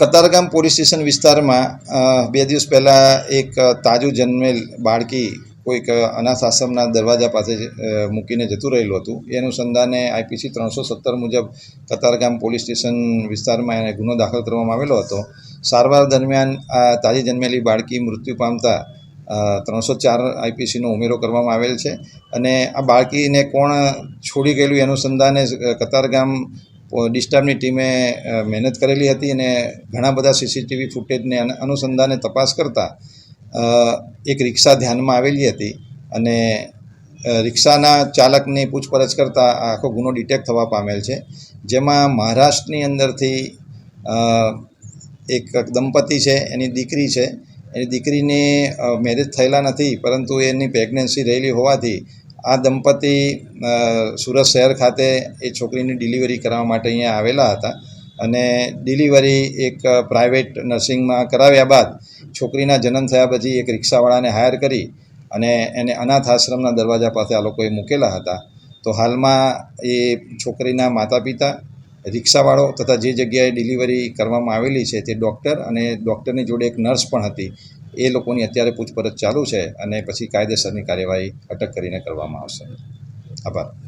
Katargam police station વિસ્તારમાં બે દિવસ પહેલાં એક તાજું જન્મેલ બાળકી કોઈક અનાથ આશ્રમના દરવાજા પાસે મૂકીને જતું રહેલું હતું. એ અનુસંધાને આઈપીસી ત્રણસો સત્તર મુજબ કતારગામ પોલીસ સ્ટેશન વિસ્તારમાં એને ગુનો દાખલ કરવામાં આવેલો હતો. સારવાર દરમિયાન આ તાજી જન્મેલી બાળકી મૃત્યુ પામતા ત્રણસો ચાર આઈપીસીનો ઉમેરો કરવામાં આવેલ છે. અને આ બાળકીને કોણ છોડી ગયેલું એનું સંધાને કતારગામ ડિસ્ટાફની ટીમે મહેનત કરેલી હતી અને ઘણા બધા સીસીટીવી ફૂટેજને અનુસંધાને તપાસ કરતાં એક રિક્ષા ધ્યાનમાં આવેલી હતી અને રિક્ષાના ચાલકની પૂછપરછ કરતાં આખો ગુનો ડિટેક્ટ થવા પામેલ છે. જેમાં મહારાષ્ટ્રની અંદરથી એક દંપતી છે, એની દીકરી છે. એની દીકરીને મેરેજ થયેલા નથી, પરંતુ એની પ્રેગ્નન્સી રહેલી હોવાથી આ દંપતી સુરત શહેર ખાતે એ છોકરીની ડિલિવરી કરાવવા માટે અહીંયા આવેલા હતા અને ડિલિવરી એક પ્રાઇવેટ નર્સિંગમાં કરાવ્યા બાદ છોકરીના જન્મ થયા પછી એક રિક્ષાવાળાને હાયર કરી અને એને અનાથ આશ્રમના દરવાજા પાસે આ લોકોએ મૂકેલા હતા. તો હાલમાં એ છોકરીના માતા પિતા રિક્ષાવાળો તથા જે જગ્યાએ ડિલિવરી કરવામાં આવેલી છે તે ડૉક્ટર અને ડૉક્ટરની જોડે એક નર્સ પણ હતી. એ લોકોની અત્યારે પૂછપરછ ચાલુ છે અને પછી કાયદેસરની કાર્યવાહી અટક કરીને કરવામાં આવશે. આભાર.